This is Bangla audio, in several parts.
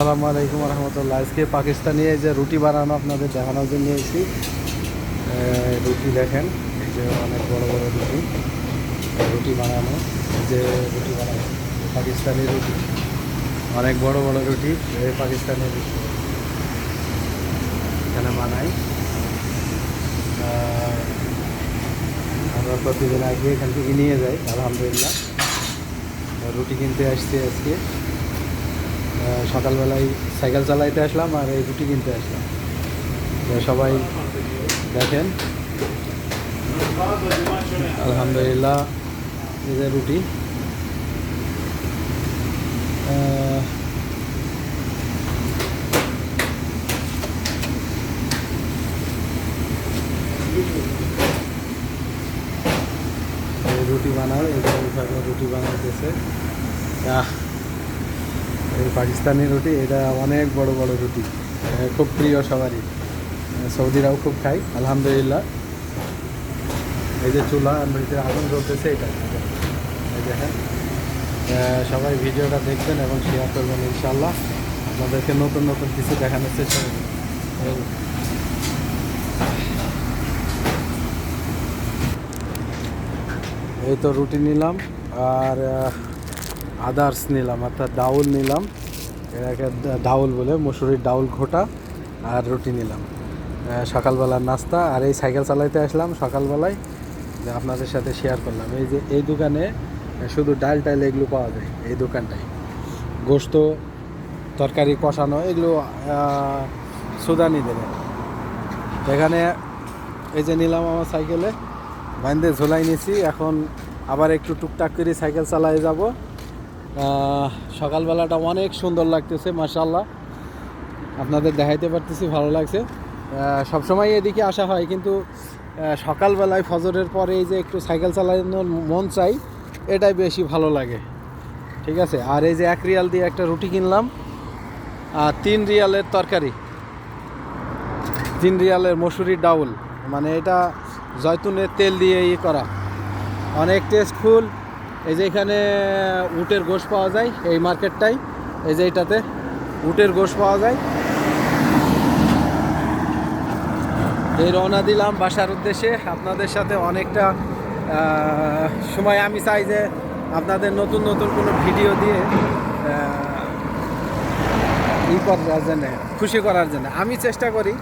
আসসালামু আলাইকুম রহমতুল্লাহ। আজকে পাকিস্তানি এই যে রুটি বানানো আপনাদের দেখানোর জন্য এসেছি। রুটি দেখেন, এই যে অনেক বড় বড় রুটি। রুটি বানানো যে রুটি বানানো, পাকিস্তানি রুটি। অনেক বড় বড় রুটি, এই পাকিস্তানি রুটি। এখানে বানাই। আমরা প্রতিদিন আগে এখান থেকে নিয়ে যাই, আলহামদুলিল্লাহ। রুটি কিনতে আসছি আজকে। সকালবেলায় সাইকেল চালাইতে আসলাম আর এই রুটি কিনতে আসলাম। সবাই দেখেন। আলহামদুলিল্লাহ যে রুটি। রুটি বানাও, এই রুটি বানাইতেছে। আহ। এই পাকিস্তানি রুটি, এটা অনেক বড় বড় রুটি খুব প্রিয় সবারই। সৌদিরাও খুব খায়, আলহামদুলিল্লাহ। এই যে চুলা এমনিতে আগুন জ্বলতেছে এটা। এই দেখেন সবাই ভিডিওটা দেখবেন এবং শেয়ার করবেন ইনশাল্লাহ আপনাদেরকে নতুন নতুন কিছু দেখানোর চেষ্টা করবেন এই তো রুটি নিলাম, আর আদার্স নিলাম, অর্থাৎ ডাউল নিলাম। এটাকে ডাউল বলে, মুসুরির ডাউল ঘোটা আর রুটি নিলাম। সকালবেলার নাস্তা আর এই সাইকেল চালাইতে আসলাম সকালবেলায়। যে আপনাদের সাথে শেয়ার করলাম। এই যে, এই দোকানে শুধু ডাল টাইল এগুলো পাওয়া যায়, এই দোকানটায়। গোস্ত, তরকারি কষানো, এগুলো সুদানি দেবে। এখানে এই যে নিলাম আমার সাইকেলে, বাইন্দে ঝোলাই নিছি। এখন আবার একটু টুকটাক করে সাইকেল চালায় যাব। সকালবেলাটা অনেক সুন্দর লাগতেছে মাশাল্লাহ আপনাদের দেখাইতে পারতেছি, ভালো লাগছে। সবসময় এদিকে আসা হয়, কিন্তু সকালবেলায় ফজরের পরে এই যে একটু সাইকেল চালানোর মন চাই, এটাই বেশি ভালো লাগে। ঠিক আছে? আর এই যে এক রিয়াল দিয়ে একটা রুটি কিনলাম, আর তিন রিয়ালের তরকারি। তিন রিয়ালের মসুরির ডাউল। মানে এটা জয়তুনের তেল দিয়ে ই করা। অনেক টেস্টফুল এই যে এখানে উটের গোশ পাওয়া যায় এই মার্কেটটাই। এই যে এইটাতে উটের গোশ পাওয়া যায়। এই রওনা দিলাম বাসার উদ্দেশ্যে। আপনাদের সাথে অনেকটা সময় আমি চাই যে আপনাদের নতুন নতুন কোনো ভিডিও দিয়ে ই করার জন্য, খুশি করার জন্য। আমি চেষ্টা করি,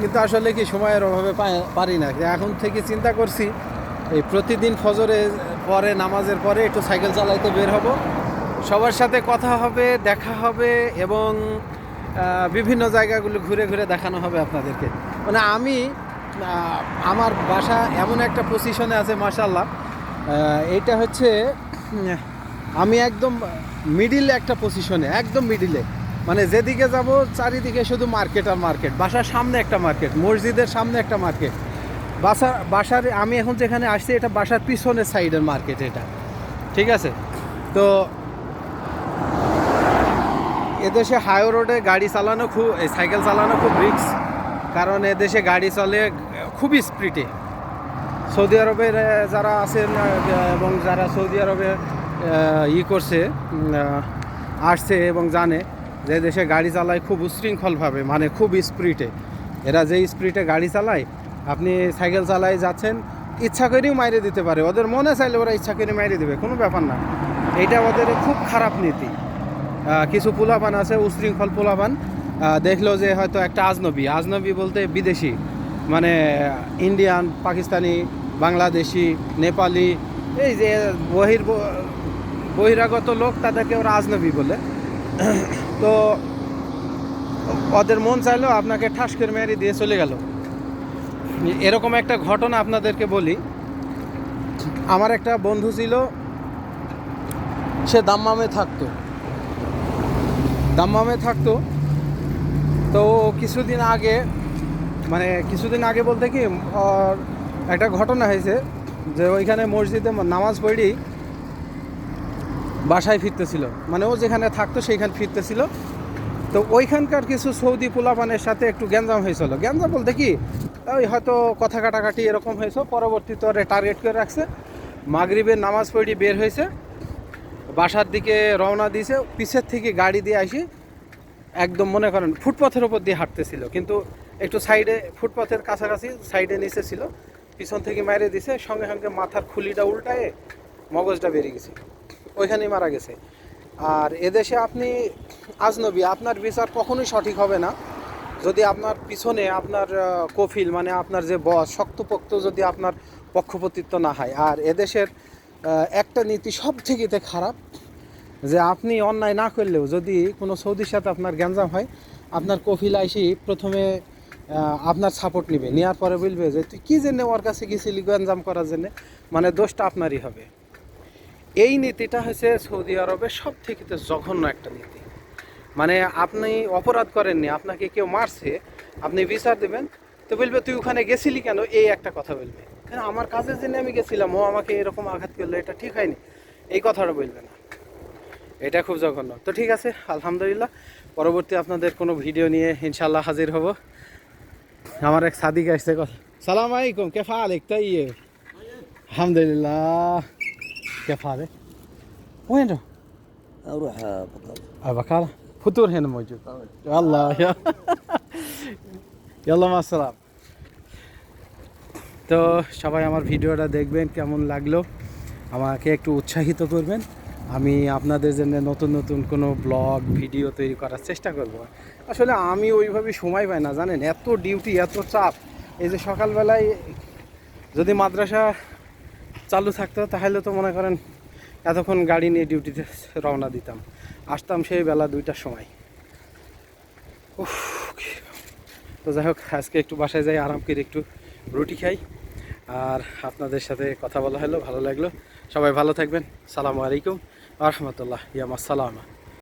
কিন্তু আসলে কি সময়ের অভাবে পারি না। এখন থেকে চিন্তা করছি, এই প্রতিদিন ফজরে পরে, নামাজের পরে একটু সাইকেল চালাইতে বের হব। সবার সাথে কথা হবে, দেখা হবে এবং বিভিন্ন জায়গাগুলো ঘুরে ঘুরে দেখানো হবে আপনাদেরকে। মানে আমি আমার বাসা এমন একটা পজিশনে আছে মাসাল্লাহ এটা হচ্ছে, আমি একদম মিডিলে একটা পজিশনে একদম মিডিলে মানে যেদিকে যাব, চারিদিকে শুধু মার্কেট আর মার্কেট বাসার সামনে একটা মার্কেট মসজিদের সামনে একটা মার্কেট বাসা, বাসার, আমি এখন যেখানে আসছি, এটা বাসার পিছনের সাইডের মার্কেট এটা। ঠিক আছে? তো এদেশে হাই রোডে গাড়ি চালানো খুব সাইকেল চালানো খুব রিক্স কারণ এদেশে গাড়ি চলে খুবই স্পিডে সৌদি আরবের যারা আছেন এবং যারা সৌদি আরবে ই করছে আসছে এবং জানে যে দেশে গাড়ি চালায় খুব উশৃঙ্খলভাবে মানে খুব স্পিডে এরা যে স্পিডে গাড়ি চালায় আপনি সাইকেল চালায় যাচ্ছেন, ইচ্ছা করেও মাইরে দিতে পারে। ওদের মনে চাইলে ওরা ইচ্ছা করে মাইরে দেবে, কোনো ব্যাপার না। এটা ওদের খুব খারাপ নীতি। কিছু পোলাপান আছে, উশৃঙ্খল পোলাপান। দেখল যে হয়তো একটা আজনবী আজনবী বলতে বিদেশি। মানে ইন্ডিয়ান, পাকিস্তানি, বাংলাদেশি, নেপালি, এই যে বহির, বহিরাগত লোক তাদেরকে ওরা আজনবী বলে। তো ওদের মন চাইলো আপনাকে ঠাস করে মেরে দিয়ে চলে গেল। এরকম একটা ঘটনা আপনাদেরকে বলি। আমার একটা বন্ধু ছিল, সে দাম্মামে থাকতো। দাম্মামে থাকতো। তো কিছুদিন আগে মানে কিছুদিন আগে বলতে কি একটা ঘটনা হয়েছে যে ওইখানে মসজিদে নামাজ পড়ি বাসায় ফিরতেছিল। মানে ও যেখানে থাকতো সেইখানে ফিরতেছিল। তো ওইখানকার কিছু সৌদি পোলাপানের সাথে একটু গ্যাঞ্জাম হয়েছিল। গ্যাঞ্জাম বলতে কি, ওই হয়তো কথা কাটাকাটি এরকম হয়েছে পরবর্তীতে ওরে টার্গেট করে রাখছে। মাগরিবের নামাজ পড়ি বের হয়েছে, বাসার দিকে রওনা দিয়েছে, পিছের থেকে গাড়ি দিয়ে আসি, একদম মনে করেন ফুটপাথের ওপর দিয়ে হাঁটতেছিল, কিন্তু একটু সাইডে ফুটপাথের কাছাকাছি সাইডে নিচে ছিল, পিছন থেকে মেরে দিছে, সঙ্গে সঙ্গে মাথার খুলিটা উল্টায়ে মগজটা বেরিয়ে গেছে, ওইখানেই মারা গেছে। আর এদেশে আপনি আজনবী, আপনার বিচার কখনোই সঠিক হবে না। যদি আপনার পিছনে আপনার কফিল মানে আপনার যে বস, শক্তপোক্ত যদি আপনার পক্ষপতিত্ব না হয়। আর এদেশের একটা নীতি সব থেকেতে খারাপ, যে আপনি অন্যায় না করলেও যদি কোনো সৌদির সাথে আপনার গ্যাঞ্জাম হয়, আপনার কফিল আইসি প্রথমে আপনার সাপোর্ট নিবে। নেওয়ার পরে বলবে যে, তুই কী জন্যে ওর কাছে গেছিলি গ্যাঞ্জাম করার জন্যে? মানে দোষটা আপনারই হবে। এই নীতিটা হচ্ছে সৌদি আরবের সব থেকে জঘন্য একটা নীতি। মানে আপনি অপরাধ করেননি, আপনাকে কেউ মারছে, আপনি বিচার দেবেন, তো বলবে, তুই ওখানে গেছিলি কেন? এই একটা কথা বলবে। কেন? আমার কাজের জন্য আমি গেছিলাম, ও আমাকে এরকম আঘাত করল, এটা ঠিক হয়নি। এই কথাটা বলবে না। এটা খুব জঘন্য। তো ঠিক আছে, আলহামদুলিল্লাহ। পরবর্তী আপনাদের কোনো ভিডিও নিয়ে ইনশাল্লাহ হাজির হব। আমার এক সাদিক আসছে কথা সালাম আলাইকুম, কেফা আলেক তাই আলহামদুলিল্লাহ। কেফা আলেক وين اروح بطل بكالة فطور هنا موجود والله يا يلا مع السلامة তো সবাই আমার ভিডিওটা দেখবেন কেমন লাগলো আমাকে একটু উৎসাহিত করবেন আমি আপনাদের জন্য নতুন নতুন কোনো ব্লগ ভিডিও তৈরি করার চেষ্টা করব আসলে আমি ওইভাবে সময় পাই না জানেন এত ডিউটি এত চাপ এই যে সকালবেলায় যদি মাদ্রাসা চালু থাকতো, তাহলে তো মনে করেন এতক্ষণ গাড়ি নিয়ে ডিউটিতে রওনা দিতাম। আসতাম সেই বেলা দুইটার সময়। তো যাই হোক, আজকে একটু বাসায় যাই, আরাম করে একটু রুটি খাই। আর আপনাদের সাথে কথা বলা হলো, ভালো লাগল। সবাই ভালো থাকবেন। সালামু আলাইকুম। আহমতুল্লাহ ইয়ামা সালামা।